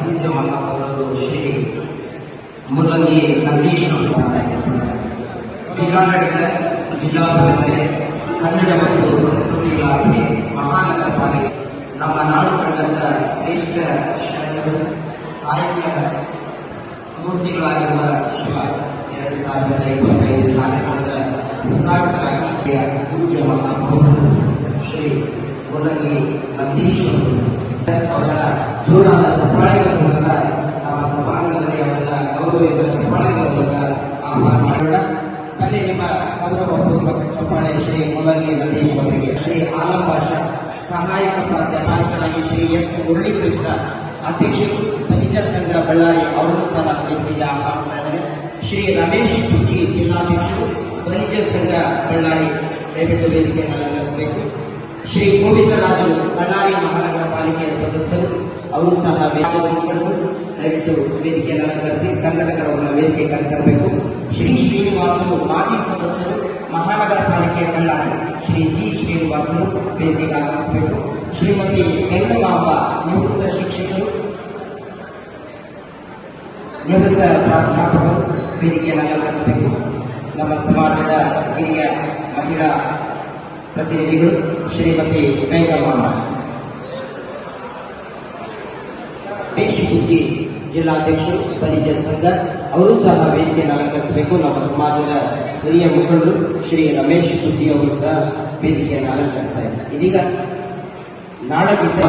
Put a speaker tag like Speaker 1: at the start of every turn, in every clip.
Speaker 1: ಪೂಜ್ಯ ಮಹಾಪೌರರು ಶ್ರೀ ಮುಲ್ಲಂಗಿ ನಂದೀಶ್ ಅವರು ಜಿಲ್ಲಾಡಳಿತ, ಜಿಲ್ಲಾ ಪಂಚಾಯತ್ ಕನ್ನಡ ಮತ್ತು ಸಂಸ್ಕೃತಿ ಇಲಾಖೆ, ಮಹಾನಗರ ಪಾಲಿಕೆ, ನಮ್ಮ ನಾಡು ಕಂಡಂತ ಶ್ರೇಷ್ಠ ಶರಣರು ಕಾಯಕ ಮೂರ್ತಿಗಳಾಗಿರುವ ಶಿವ ಎರಡು ಸಾವಿರದ ಇಪ್ಪತ್ತೈದು ಕಾರ್ಯಕ್ರಮದ ಉದ್ಘಾಟಕರಾಗಿ ಪೂಜ್ಯ ಮಹಾಪೌರರು ಶ್ರೀ ಮುಲ್ಲಂಗಿ ನಂದೀಶ್ ಅವರು. ಅವರ ಜೋರಾದ ಚಪ್ಪಾಳೆಗಳ ಮೂಲಕ ನಮ್ಮ ಸಭಾಂಗಣದಲ್ಲಿ ಅವರ ಗೌರವದ ಚಪ್ಪಾಳೆಗಳ ಮೂಲಕ ಆಹ್ವಾನ ಮಾಡೋಣ ಬನ್ನಿ ನಿಮ್ಮ ಗೌರವಪೂರ್ವಕ ಚಪ್ಪಾಳೆ ಶ್ರೀ ಮುಲಗಿ ನಂದೀಶ್ ಅವರಿಗೆ ಶ್ರೀ ಆಲಂ ಭಾಷಾ ಸಹಾಯಕ ಪ್ರಾಧ್ಯಾಪಕರಾಗಿ ಶ್ರೀ ಎಸ್ ಮುರಳಿ ಕೃಷ್ಣ ಅಧ್ಯಕ್ಷರು ಪರಿಸರ ಸಂಘ ಬಳ್ಳಾರಿ ಅವರನ್ನು ಸಹ ವೇದಿಕೆಗೆ ಆಹ್ವಾನಿಸ್ತಾ ಇದ್ದಾರೆ ಶ್ರೀ ರಮೇಶ್ ಕುಚ್ಚಿ ಜಿಲ್ಲಾಧ್ಯಕ್ಷರು ಪರಿಸರ ಸಂಘ ಬಳ್ಳಾರಿ ದಯವಿಟ್ಟು ವೇದಿಕೆಯನ್ನು ಅಲಂಕರಿಸಬೇಕು. ಶ್ರೀ ಗೋವಿಂದರಾಜು ಬಳ್ಳಾರಿ ಮಹಾನಗರ ಪಾಲಿಕೆಯ ಸದಸ್ಯರು, ಅವರು ಸಹ ಮುಖಂಡರು, ದಯವಿಟ್ಟು ವೇದಿಕೆಯನ್ನು ಅಲಂಕರಿಸಿ ಸಂಘಟಕರನ್ನು ವೇದಿಕೆ ಕರೆತರಬೇಕು ಶ್ರೀ ಶ್ರೀನಿವಾಸರು, ಮಾಜಿ ಸದಸ್ಯರು, ಮಹಾನಗರ ಪಾಲಿಕೆ ಬಳ್ಳಾರಿ ಶ್ರೀ ಜಿ ಶ್ರೀನಿವಾಸರು ವೇದಿಕೆಗೆ ಆಗಮಿಸಬೇಕು. ಶ್ರೀಮತಿ ವೆಂಕಮಾಂಬ ನಿವೃತ್ತ ಶಿಕ್ಷಕರು, ನಿವೃತ್ತ ಪ್ರಾಧ್ಯಾಪಕರು ವೇದಿಕೆಯನ್ನು ಅಲಂಕರಿಸಬೇಕು. ನಮ್ಮ ಸಮಾಜದ ಹಿರಿಯ ಮಹಿಳಾ ಪ್ರತಿನಿಧಿಗಳು ಶ್ರೀಮತಿ ವೆಂಕಮ್ಮ ಪೇಶಿಗುಚ್ಚಿ ಜಿಲ್ಲಾಧ್ಯಕ್ಷರು ಪರಿಚಯ ಸಂಘ ಅವರು ಸಹ ವೇದಿಕೆಯನ್ನು ಅಲಂಕರಿಸಬೇಕು. ನಮ್ಮ ಸಮಾಜದ ಹಿರಿಯ ಮುಖಂಡರು ಶ್ರೀ ರಮೇಶ್ ಗುಜ್ಜಿ ಅವರು ಸಹ ವೇದಿಕೆಯನ್ನು ಅಲಂಕರಿಸ್ತಾ ಇದ್ದಾರೆ. ಇದೀಗ ನಾಡಗೀತೆ.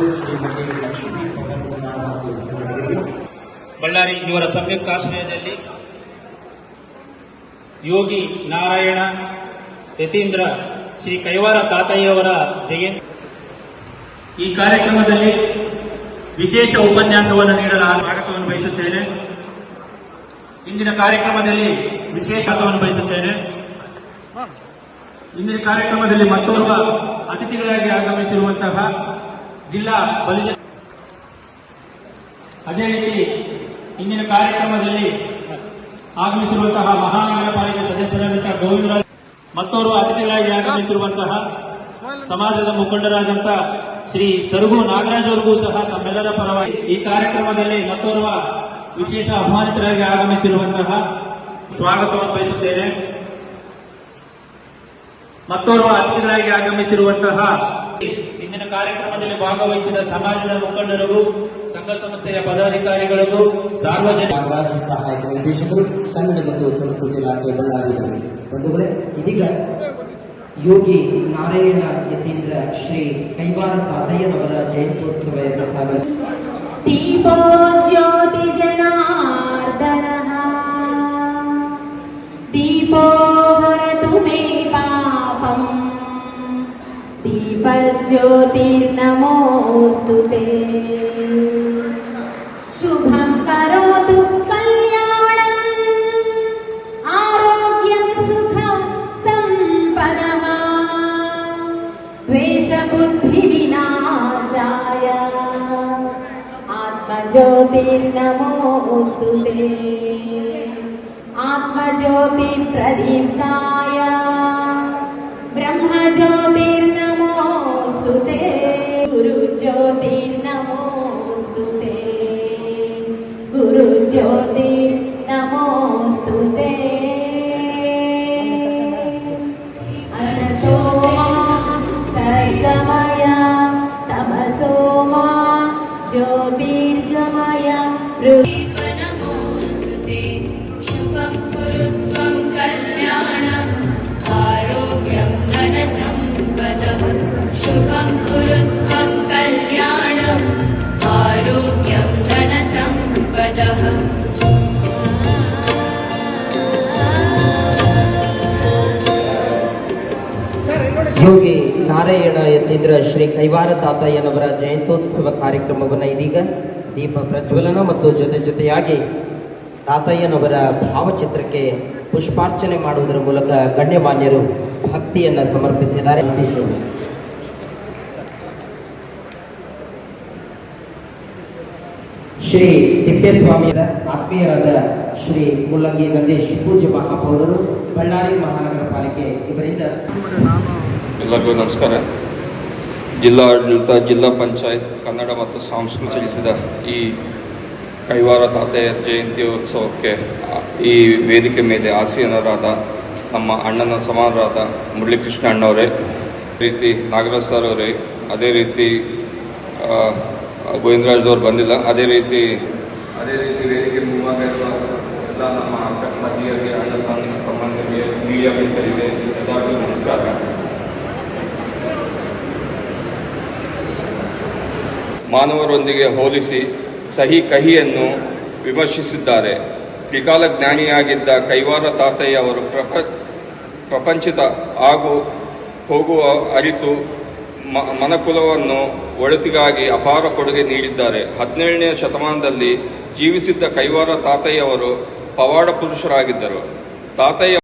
Speaker 1: ಶ್ರೀಮತಿ ಲಕ್ಷ್ಮೀ ಮತ್ತು
Speaker 2: ಬಳ್ಳಾರಿ ಇವರ ಸಂಯುಕ್ತಾಶ್ರಯದಲ್ಲಿ ಯೋಗಿ ನಾರಾಯಣ, ಯತೀಂದ್ರ, ಶ್ರೀ ಕೈವಾರ ತಾತಯ್ಯವರ ಜಯಂತಿ ಈ ಕಾರ್ಯಕ್ರಮದಲ್ಲಿ ವಿಶೇಷ ಉಪನ್ಯಾಸವನ್ನು ನೀಡಲು ಸ್ವಾಗತವನ್ನು ಬಯಸುತ್ತೇನೆ. ಇಂದಿನ ಕಾರ್ಯಕ್ರಮದಲ್ಲಿ ವಿಶೇಷ ಸ್ವಾಗತವನ್ನು ಬಯಸುತ್ತೇನೆ. ಇಂದಿನ ಕಾರ್ಯಕ್ರಮದಲ್ಲಿ ಮತ್ತೋರ್ವ ಅತಿಥಿಗಳಾಗಿ ಆಗಮಿಸಿರುವಂತಹ ಜಿಲ್ಲಾ ಬಲಿಜ ಅದೇ ರೀತಿ ಇಂದಿನ ಕಾರ್ಯಕ್ರಮದಲ್ಲಿ ಆಗಮಿಸಿರುವಂತಹ ಮಹಾನಗರ ಪಾಲಿಕೆ ಸದಸ್ಯರಾದಂತಹ ಗೋವಿಂದರಾಜ್ ಮತ್ತೋರ್ವ ಅತಿಥಿಗಳಾಗಿ ಆಗಮಿಸಿರುವಂತಹ ಸಮಾಜದ ಮುಖಂಡರಾದಂತಹ ಶ್ರೀ ಸರುಗು ನಾಗರಾಜ್ ಅವರಿಗೂ ಸಹ ತಮ್ಮೆಲ್ಲರ ಪರವಾಗಿ ಈ ಕಾರ್ಯಕ್ರಮದಲ್ಲಿ ಮತ್ತೋರ್ವ ವಿಶೇಷ ಆಹ್ವಾನಿತರಾಗಿ ಆಗಮಿಸಿರುವಂತಹ ಸ್ವಾಗತವನ್ನು ಬಯಸುತ್ತೇನೆ. ಮತ್ತೋರ್ವ ಅತಿಥಿಗಳಾಗಿ ಆಗಮಿಸಿರುವಂತಹ ಕಾರ್ಯಕ್ರಮದಲ್ಲಿ ಭಾಗವಹಿಸಿದ ಸಮಾಜದ ಮುಖಂಡರಿಗೂ ಸಂಘ ಸಂಸ್ಥೆಯ ಪದಾಧಿಕಾರಿಗಳಿಗೂ ಸಾರ್ವಜನಿಕ
Speaker 3: ಸಹಾಯಕ ನಿರ್ದೇಶಕರು ಕನ್ನಡ ಮತ್ತು ಸಂಸ್ಕೃತಿ ಇಲಾಖೆ ಬಳ್ಳಾರಿ ಬಂಧುಗಳೇ ಇದೀಗ ಯೋಗಿ ನಾರಾಯಣ ಯತೀಂದ್ರ ಶ್ರೀ ಕೈವಾರ ತಾತಯ್ಯನವರ ಜಯಂತ್ಯೋತ್ಸವ ಎರಡು
Speaker 1: ದೀಪೋ ಜ್ಯೋತಿ ಜನಾರ್ದನ. दीपज्योतिर्नमोऽस्तु ते। शुभं करोतु कल्याणम् आरोग्यं सुखं सम्पदः द्वेषबुद्धिविनाशाय। आत्मज्योतिर्नमोऽस्तु ते। आत्मज्योतिप्रदीप्ताय ज्योतिर्गमय
Speaker 3: ನಾರಾಯಣ ಶ್ರೀ ಕೈವಾರ ತಾತಯ್ಯನವರ ಜಯಂತ್ಯೋತ್ಸವ ಕಾರ್ಯಕ್ರಮವನ್ನು ಇದೀಗ ದೀಪ ಪ್ರಜ್ವಲನ ಮತ್ತು ಜೊತೆ ಜೊತೆಯಾಗಿ ತಾತಯ್ಯನವರ ಭಾವಚಿತ್ರಕ್ಕೆ ಪುಷ್ಪಾರ್ಚನೆ ಮಾಡುವುದರ ಮೂಲಕ ಗಣ್ಯಮಾನ್ಯರು ಭಕ್ತಿಯನ್ನು ಸಮರ್ಪಿಸಿದ್ದಾರೆ. ಶ್ರೀ ತಿಪ್ಪೇಸ್ವಾಮಿಯ ಆತ್ಮೀಯರಾದ ಶ್ರೀ ಮುಲ್ಲಂಗಿ ನಂದೇಶ್ ಪೂಜೆ ಮಹಾಪೌರರು, ಬಳ್ಳಾರಿ ಮಹಾನಗರ ಪಾಲಿಕೆ ಇವರಿಂದ
Speaker 4: ಎಲ್ಲರಿಗೂ ನಮಸ್ಕಾರ. ಜಿಲ್ಲಾಡಳಿತ ಜಿಲ್ಲಾ ಪಂಚಾಯತ್, ಕನ್ನಡ ಮತ್ತು ಸಂಸ್ಕೃತಿ ಚಲಿಸಿದ ಈ ಕೈವಾರ ತಾತೆಯ ಜಯಂತಿ ಉತ್ಸವಕ್ಕೆ ಈ ವೇದಿಕೆ ಮೇಲೆ ಆಸೀನರಾದ ನಮ್ಮ ಅಣ್ಣನ ಸಮಾನರಾದ ಮುರಳೀಕೃಷ್ಣ ಅಣ್ಣವರೇ ರೀತಿ ನಾಗರಾಜ್ ಸರ್ ಅವರೇ, ಅದೇ ರೀತಿ ಗೋವಿಂದರಾಜ್ದವ್ರು ಬಂದಿಲ್ಲ, ಅದೇ ರೀತಿ ಅದೇ ರೀತಿ ವೇದಿಕೆ ಮುಂಬಾಗ ಎಲ್ಲ ನಮ್ಮ ಅಕ್ಕ ಅಣ್ಣ ಸಂಬಂಧಿಗೆ ಮೀಡಿಯಾ ಮಿತ್ರರಿಗೆ ಎಲ್ಲರಿಗೂ ನಮಸ್ಕಾರ. ಮಾನವರೊಂದಿಗೆ ಹೋಲಿಸಿ ಸಹಿ ಕಹಿಯನ್ನು ವಿಮರ್ಶಿಸಿದ್ದಾರೆ. ತ್ರಿಕಾಲ ಜ್ಞಾನಿಯಾಗಿದ್ದ ಕೈವಾರ ತಾತಯ್ಯ ಅವರು ಪ್ರಪ ಪ್ರಪಂಚದ ಹಾಗೂ ಹೋಗುವ ಅರಿತು ಮನಕುಲವನ್ನು ಒಳಿತಿಗಾಗಿ ಅಪಾರ ಕೊಡುಗೆ ನೀಡಿದ್ದಾರೆ. ಹದಿನೇಳನೇ ಶತಮಾನದಲ್ಲಿ ಜೀವಿಸಿದ್ದ ಕೈವಾರ ತಾತಯ್ಯವರು ಪವಾಡ ಪುರುಷರಾಗಿದ್ದರು. ತಾತಯ್ಯ